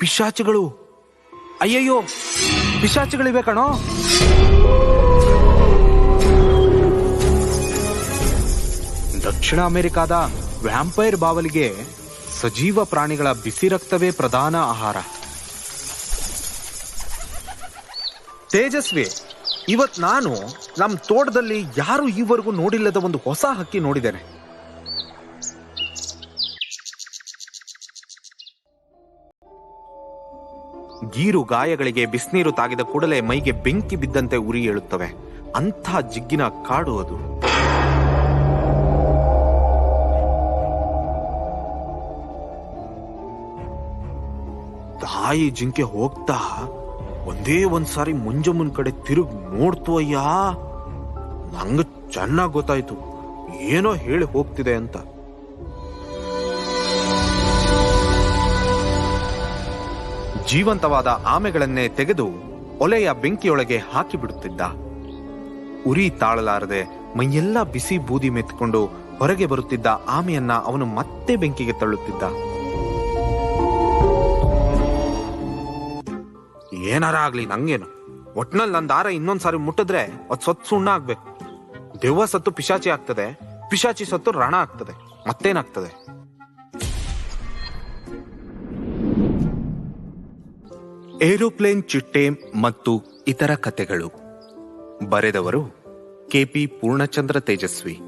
ಪಿಶಾಚಿಗಳು. ಅಯ್ಯಯ್ಯೋ, ಪಿಶಾಚಿಗಳಿವೆ ಕಣೋ. ದಕ್ಷಿಣ ಅಮೆರಿಕಾದ ವ್ಯಾಂಪೈರ್ ಬಾವಲಿಗೆ ಸಜೀವ ಪ್ರಾಣಿಗಳ ಬಿಸಿ ರಕ್ತವೇ ಪ್ರಧಾನ ಆಹಾರ. ತೇಜಸ್ವಿ, ಇವತ್ ನಾನು ನಮ್ಮ ತೋಟದಲ್ಲಿ ಯಾರು ಈವರೆಗೂ ನೋಡಿಲ್ಲದ ಒಂದು ಹೊಸ ಹಕ್ಕಿ ನೋಡಿದ್ದೇನೆ. ಗೀರು ಗಾಯಗಳಿಗೆ ಬಿಸಿನೀರು ತಾಗಿದ ಕೂಡಲೇ ಮೈಗೆ ಬೆಂಕಿ ಬಿದ್ದಂತೆ ಉರಿ ಏಳುತ್ತವೆ. ಅಂಥ ಜಿಗ್ಗಿನ ಕಾಡು ಅದು. ತಾಯಿ ಜಿಂಕೆ ಹೋಗ್ತಾ ಒಂದೇ ಒಂದ್ಸಾರಿ ಮುಂಜಮ್ಮನ್ ಕಡೆ ತಿರುಗಿ ನೋಡ್ತು ಅಯ್ಯ. ನಂಗೆ ಚೆನ್ನಾಗಿ ಗೊತ್ತಾಯ್ತು. ಏನೋ ಹೇಳಿ ಹೋಗ್ತಿದೆ ಅಂತ. ಜೀವಂತವಾದ ಆಮೆಗಳನ್ನೇ ತೆಗೆದು ಒಲೆಯ ಬೆಂಕಿಯೊಳಗೆ ಹಾಕಿಬಿಡುತ್ತಿದ್ದ. ಉರಿ ತಾಳಲಾರದೆ ಮೈಯೆಲ್ಲ ಬಿಸಿ ಬೂದಿ ಮೆತ್ತಿಕೊಂಡು ಹೊರಗೆ ಬರುತ್ತಿದ್ದ ಆಮೆಯನ್ನ ಅವನು ಮತ್ತೆ ಬೆಂಕಿಗೆ ತಳ್ಳುತ್ತಿದ್ದ. ಏನಾರ ಆಗ್ಲಿ ನಂಗೇನು. ಒಟ್ನಲ್ಲಿ ನನ್ನ ದಾರ ಇನ್ನೊಂದ್ಸಾರಿ ಮುಟ್ಟಿದ್ರೆ ಅದ್ ಸೊತ್ ಸುಣ್ಣ ಆಗ್ಬೇಕು. ದೆವ್ವ ಸತ್ತು ಪಿಶಾಚಿ ಆಗ್ತದೆ, ಪಿಶಾಚಿ ಸತ್ತು ರಣ ಆಗ್ತದೆ ಮತ್ತೇನಾಗ್ತದೆ? ಏರೋಪ್ಲೇನ್ ಚಿಟ್ಟೆ ಮತ್ತು ಇತರ ಕಥೆಗಳು. ಬರೆದವರು ಕೆಪಿ ಪೂರ್ಣಚಂದ್ರ ತೇಜಸ್ವಿ.